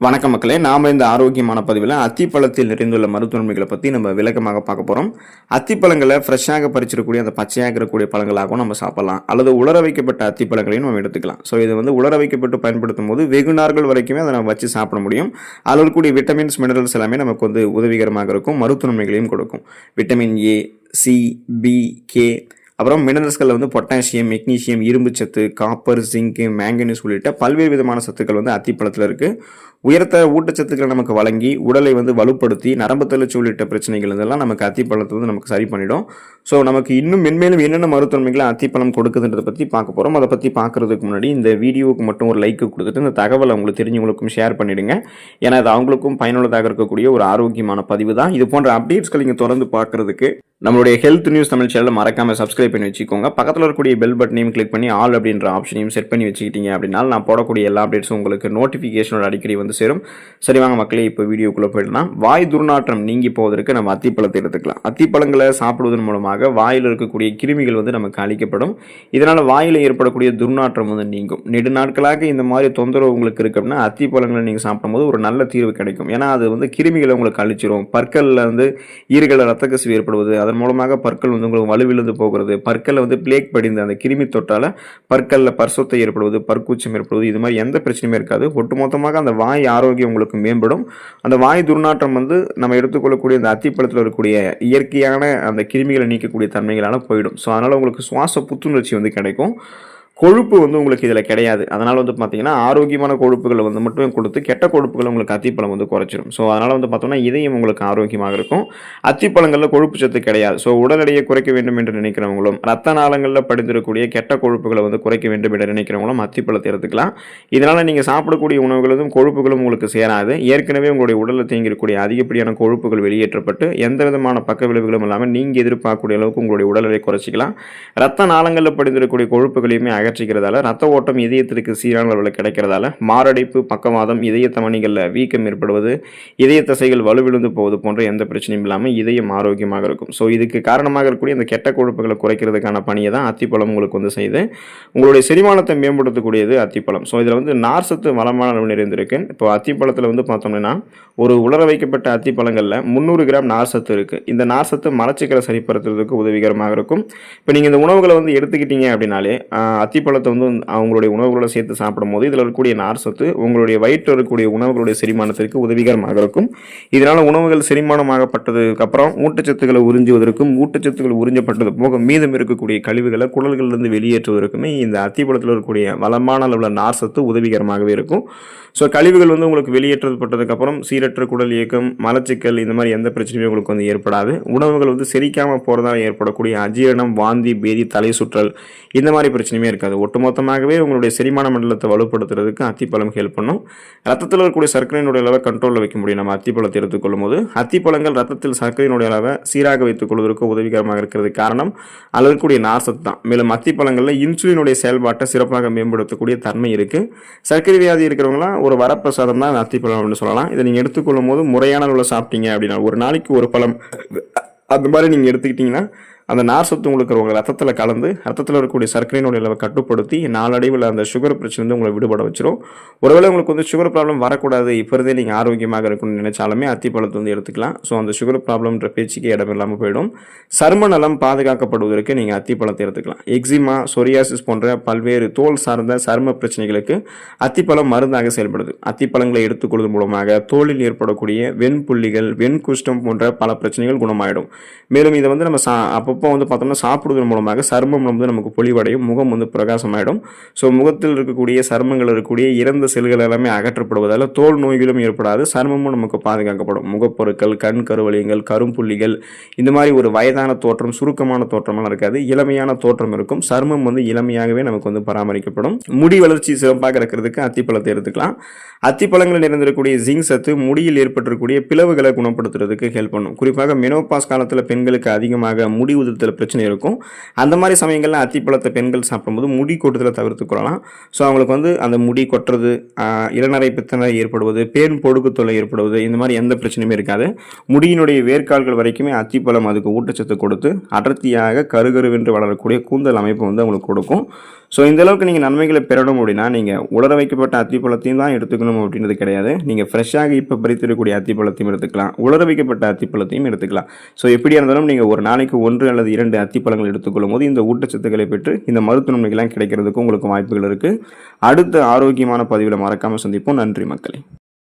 வணக்க மக்களே நாம் இந்த ஆரோக்கியமான பதிவில் அத்திப்பழத்தில் நிறைந்துள்ள மருத்துவன்மைகளை பற்றி நம்ம விளக்கமாக பார்க்க போகிறோம் அத்திப்பழங்களை ஃப்ரெஷ்ஷாக பறிச்சிடக்கூடிய அந்த பச்சையாக இருக்கக்கூடிய பழங்களாகவும் நம்ம சாப்பிடலாம். அல்லது உலர வைக்கப்பட்ட அத்திப்பழங்களையும் நம்ம எடுத்துக்கலாம். ஸோ இது வந்து உலர வைக்கப்பட்டு பயன்படுத்தும் போது வெகு நாட்கள் வரைக்குமே அதை நம்ம வச்சு சாப்பிட முடியும். அதில் இருக்கக்கூடிய விட்டமின்ஸ் மினரல்ஸ் எல்லாமே நமக்கு வந்து உதவிகரமாக இருக்கும் மருத்துவன்மைகளையும் கொடுக்கும். Vitamin A C B K அப்புறம் மினரல்ஸ்களில் வந்து பொட்டாசியம் மெக்னீசியம் இரும்பு சத்து காப்பர் ஜிங்கு மேங்கனீஸ் உள்ளிட்ட பல்வேறு விதமான சத்துக்கள் வந்து அத்திப்பழத்தில் இருக்குது உயர்த்த ஊட்டச்சத்துக்களை நமக்கு வழங்கி உடலை வந்து வலுப்படுத்தி நரம்பு தளர்ச்சி உள்ளிட்ட பிரச்சனைகள் இதெல்லாம் நமக்கு அத்திப்பழத்தை வந்து நமக்கு சரி பண்ணிடும். ஸோ நமக்கு இன்னும் மென்மேலும் என்னென்ன மருத்துவமைகளை அத்திப்பழம் கொடுக்குதுன்றதை பற்றி பார்க்க போகிறோம் அதை பற்றி பார்க்குறதுக்கு முன்னாடி இந்த வீடியோவுக்கு மட்டும் ஒரு லைக் கொடுத்துட்டு இந்த தகவலை உங்களுக்கு தெரிஞ்சவங்களுக்கும் ஷேர் பண்ணிடுங்க. ஏன்னா அது அவங்களுக்கும் பயனுள்ளதாக இருக்கக்கூடிய ஒரு ஆரோக்கியமான பதிவு தான். இது போன்ற அப்டேட்ஸ்கள் நீங்கள் தொடர்ந்து பார்க்குறதுக்கு நம்மளுடைய ஹெல்த் நியூஸ் தமிழ் சேனலை மறக்காமல் சப்ஸ்கிரைப் பண்ணி வச்சுக்கோங்க. பக்கத்தில் இருக்கக்கூடிய பெல் பட்டனையும் கிளிக் பண்ணி ஆல் அப்படின்ற ஆப்ஷனையும் செட் பண்ணி வச்சுக்கிட்டீங்க அப்படின்னா நான் போடக்கூடிய எல்லா அப்டேட்ஸும் உங்களுக்கு நோட்டிஃபிகேஷனோட அடிக்கடி வந்து சேரும். சரி வாங்க மக்களே இப்போ வீடியோக்குள்ளே போயிடலாம். வாய் துர்நாற்றம் நீங்கி போவதற்கு நம்ம அத்திப்பழத்தை எடுத்துக்கலாம். அத்திப்பழங்களை சாப்பிடுவதன் மூலமாக வாயில் இருக்கக்கூடிய கிருமிகள் வந்து நமக்கு அழிக்கப்படும். இதனால் வாயில் ஏற்படக்கூடிய துர்நாற்றம் வந்து நீங்கும். நெடு நாட்களாக இந்த மாதிரி தொந்தரவு உங்களுக்கு இருக்கு அப்படின்னா அத்திப்பழங்களை நீங்கள் சாப்பிடும்போது ஒரு நல்ல தீர்வு கிடைக்கும். ஏன்னா அது வந்து கிருமிகளை உங்களுக்கு அழிச்சிரும். பற்களில் வந்து ஈறுகளில் ரத்த கசிவு ஏற்படுவது அதன் மூலமாக பற்கள் வந்து உங்களுக்கு வலுவிழந்து போகிறது பற்களில் வந்து பிளேக் படிந்த அந்த கிருமி தொற்றால் பற்களில் பர்சொத்தை ஏற்படுவது பற்கூச்சம் ஏற்படுவது இது மாதிரி எந்த பிரச்சனையுமே இருக்காது. ஒட்டுமொத்தமாக அந்த வாய் ஆரோக்கியம் உங்களுக்கு மேம்படும். அந்த வாய் துர்நாற்றம் வந்து நம்ம எடுத்துக்கொள்ளக்கூடிய அந்த அத்திப்பழத்தில் இருக்கக்கூடிய இயற்கையான அந்த கிருமிகளை நீக்கக்கூடிய தன்மைகளால் போயிடும். ஸோ அதனால் உங்களுக்கு சுவாச புத்துணர்ச்சி வந்து கிடைக்கும். கொழுப்பு வந்து உங்களுக்கு இதில் கிடையாது. அதனால் வந்து பார்த்திங்கன்னா ஆரோக்கியமான கொழுப்புகளை வந்து மட்டும் கொடுத்து கெட்ட கொழுப்புகளை உங்களுக்கு அத்திப்பழம் வந்து குறைச்சிரும். ஸோ அதனால் வந்து பார்த்தோம்னா இதையும் உங்களுக்கு ஆரோக்கியமாக இருக்கும். அத்திப்பழங்களில் கொழுப்பு சத்து கிடையாது. ஸோ உடல் எடையை குறைக்க வேண்டும் என்று நினைக்கிறவங்களும் ரத்த நாளங்களில் படிந்திருக்கக்கூடிய கெட்ட கொழுப்புகளை வந்து குறைக்க வேண்டும் என்று நினைக்கிறவங்களும் அத்திப்பழத்தை எடுத்துக்கலாம். இதனால் நீங்கள் சாப்பிடக்கூடிய உணவுகளும் கொழுப்புகளும் உங்களுக்கு சேராது. ஏற்கனவே உங்களுடைய உடலில் தேங்கியிருக்கக்கூடிய அதிகப்படியான கொழுப்புகள் வெளியேற்றப்பட்டு எந்த விதமான பக்க விளைவுகளும் இல்லாமல் நீங்கள் எதிர்பார்க்கக்கூடிய அளவுக்கு உங்களுடைய உடல் எடையை குறைச்சிக்கலாம். ரத்த நாளங்களில் படிந்திருக்கக்கூடிய கொழுப்புகளையுமே அக அகற்றிக்கிறதால ரத்த ஓட்டம் இதயத்திற்கு சீரான அளவில் கிடைக்கிறதால மாரடைப்பு பக்கவாதம் இதய தமணிகளில் வீக்கம் ஏற்படுவது இதய தசைகள் வலுவிழுந்து போவது போன்ற எந்த பிரச்சனையும் இல்லாமல் இதயம் ஆரோக்கியமாக இருக்கும். ஸோ இதுக்கு காரணமாக இருக்கக்கூடிய இந்த கெட்ட கொழுப்புகளை குறைக்கிறதுக்கான பணியை தான் அத்திப்பழம் உங்களுக்கு வந்து செய்யுது. உங்களுடைய செரிமானத்தை மேம்படுத்தக்கூடியது அத்திப்பழம். ஸோ இதில் வந்து நார் சத்து வளமான அளவு நிறைந்திருக்கு. இப்போ அத்திப்பழத்தில் வந்து பார்த்தோம்னா ஒரு உலர வைக்கப்பட்ட அத்திப்பழங்களில் முந்நூறு கிராம் நார் சத்து இருக்குது இந்த நார் சத்து மலச்சிக்கலை சரிப்படுத்துறதுக்கு உதவிகரமாக இருக்கும். இப்போ நீங்கள் இந்த உணவுகளை வந்து எடுத்துக்கிட்டீங்க அப்படின்னாலே அத்தி அத்திப்பழத்தை வந்து அவங்களுடைய உணவுகளோட சேர்த்து சாப்பிடும்போது இதில் இருக்கக்கூடிய நார் சத்து உங்களுடைய வயிற்றில் இருக்கக்கூடிய உணவுகளுடைய செரிமானத்திற்கு உதவிகரமாக இருக்கும். இதனால் உணவுகள் செரிமானமாகப்பட்டதுக்கு அப்புறம் ஊட்டச்சத்துக்களை உறிஞ்சுவதற்கும் ஊட்டச்சத்துக்கள் உறிஞ்சப்பட்டது போக மீதம் இருக்கக்கூடிய கழிவுகளை குடல்களிலிருந்து வெளியேற்றுவதற்குமே இந்த அத்திப்பழத்தில் இருக்கக்கூடிய வளமான அளவில் நார் சத்து உதவிகரமாகவே இருக்கும். ஸோ கழிவுகள் வந்து உங்களுக்கு வெளியேற்றப்பட்டதுக்கப்புறம் சீரற்ற குடல் இயக்கம் மலச்சிக்கல் இந்த மாதிரி எந்த பிரச்சனையும் உங்களுக்கு வந்து ஏற்படாது. உணவுகள் வந்து செரிக்காமல் போகிறதால ஏற்படக்கூடிய அஜீரணம் வாந்தி பேதி தலை சுற்றல் இந்த மாதிரி பிரச்சனையுமே இருக்காது. ஒட்டுமொத்தமாகவே உங்களுடைய செரிமான மண்டலத்தை வலுப்படுத்துறதுக்கு அத்திப்பழம் ஹெல்ப் பண்ணும். ரத்தத்தில் இருக்கக்கூடிய சர்க்கரையினுடைய அளவை கண்ட்ரோலில் வைக்க முடியும். நம்ம அத்திப்பழத்தை எடுத்துக்கொள்ளும் போது அத்திப்பழங்கள் ரத்தத்தில் சர்க்கரையினுடைய அளவை சீராக வைத்துக் கொள்வதற்கு உதவிகரமாக இருக்கிறது காரணம் அதில் இருக்கக்கூடிய நார்சத்து தான். மேலும் அத்திப்பழங்களில் இன்சுலினுடைய செயல்பாட்டை சிறப்பாக மேம்படுத்தக்கூடிய தன்மை இருக்குது சர்க்கரை வியாதி இருக்கிறவங்களாம் ஒரு வரப்பிரசாதம் தான் அத்திப்பழம் அப்படின்னு சொல்லலாம். இதை நீங்கள் எடுத்துக்கொள்ளும் போது முறையான அளவில் சாப்பிட்டீங்க அப்படின்னா ஒரு நாளைக்கு ஒரு பழம் அந்த மாதிரி நீங்கள் எடுத்துக்கிட்டிங்கன்னா அந்த நார் சத்து உங்களுக்கு உங்கள் ரத்தத்தில் கலந்து ரத்தத்தில் இருக்கக்கூடிய சர்க்கரையினுடைய அளவை கட்டுப்படுத்தி நாளடைவில் அந்த சுகர் பிரச்சனை வந்து உங்களை விடுபட வச்சிடும் ஒருவேளை உங்களுக்கு வந்து சுகர் ப்ராப்ளம் வரக்கூடாது இப்போ இருந்தே நீங்கள் ஆரோக்கியமாக இருக்கணும்னு நினைச்சாலுமே அத்திப்பழத்தை வந்து எடுத்துக்கலாம். ஸோ அந்த சுகர் ப்ராப்ளம்ன்ற பேச்சுக்கே இடம் இல்லாமல் போயிடும். சரும நலம் பாதுகாக்கப்படுவதற்கு நீங்கள் அத்திப்பழத்தை எடுத்துக்கலாம். எக்ஸிமா சொரியாசிஸ் போன்ற பல்வேறு தோல் சார்ந்த சரும பிரச்சனைகளுக்கு அத்திப்பழம் மருந்தாக செயல்படுது. அத்திப்பழங்களை எடுத்துக்கொள்வதன் மூலமாக தோலில் ஏற்படக்கூடிய வெண்புள்ளிகள் வெண்குஷ்டம் போன்ற பல பிரச்சனைகள் குணமாயிடும். மேலும் இதை வந்து நம்ம சா அப்போ அப்போ வந்து பார்த்தோம்னா சாப்பிடுவதன் மூலமாக சருமம் வந்து நமக்கு பொலிவடையும் முகம் வந்து பிரகாசமாயிடும். ஸோ முகத்தில் இருக்கக்கூடிய சருமங்கள் இருக்கக்கூடிய இறந்த செல்கள் எல்லாமே அகற்றப்படுவதால் தோல் நோய்களும் ஏற்படாது சருமமும் நமக்கு பாதுகாக்கப்படும். முகப்பொருட்கள் கண் கருவலியங்கள் கரும்புள்ளிகள் இந்த மாதிரி ஒரு வயதான தோற்றம் சுருக்கமான தோற்றமெல்லாம் இருக்காது. இளமையான தோற்றம் இருக்கும். சருமம் வந்து இளமையாகவே நமக்கு வந்து பராமரிக்கப்படும். முடி வளர்ச்சி சிறப்பாக இருக்கிறதுக்கு அத்திப்பழத்தை எடுத்துக்கலாம். அத்திப்பழங்களில் நிறைந்திருக்கக்கூடிய ஜிங்க் சத்து முடியில் ஏற்பட்டிருக்கக்கூடிய பிளவுகளை குணப்படுத்துறதுக்கு ஹெல்ப் பண்ணும். குறிப்பாக மெனோபாஸ் காலத்தில் பெண்களுக்கு அதிகமாக முடி விதத்தில் பிரச்சனை இருக்கும். அந்த மாதிரி சமயங்களில் அத்திப்பழத்தை பெண்கள் சாப்பிடும்போது முடி கொட்டுதலை தவிர்த்து கொள்ளலாம். ஸோ அவங்களுக்கு வந்து அந்த முடி கொட்டுறது இளநரை பித்தனை ஏற்படுவது பேன் பொடுக்கு தொல்லை ஏற்படுவது இந்த மாதிரி எந்த பிரச்சனையுமே இருக்காது. முடியினுடைய வேர்க்கால்கள் வரைக்குமே அத்திப்பழம் அதுக்கு ஊட்டச்சத்து கொடுத்து அடர்த்தியாக கருகருவென்று வளரக்கூடிய கூந்தல் அமைப்பு வந்து அவங்களுக்கு கொடுக்கும். ஸோ இந்தளவுக்கு நீங்கள் நன்மைகளை பெறணும் அப்படின்னா நீங்கள் உலர வைக்கப்பட்ட அத்திப்பழத்தையும் தான் எடுத்துக்கணும் அப்படின்றது கிடையாது. நீங்கள் ஃப்ரெஷ்ஷாக இப்போ பறித்திருக்கக்கூடிய அத்திப்பழத்தையும் எடுத்துக்கலாம். உலர வைக்கப்பட்ட அத்திப்பழத்தையும் எடுத்துக்கலாம். ஸோ எப்படியா இருந்தாலும் நீங்கள் ஒரு நாளைக்கு ஒன்று அல்லது இரண்டு அத்திப்பழங்கள் எடுத்துக்கொள்ளும் போது இந்த ஊட்டச்சத்துக்களை பெற்று இந்த மருத்துவ நன்மைகள்லாம் கிடைக்கிறதுக்கு உங்களுக்கு வாய்ப்புகள் இருக்குது அடுத்த ஆரோக்கியமான பதிவில் மறக்காமல் சந்திப்போம். நன்றி மக்களே.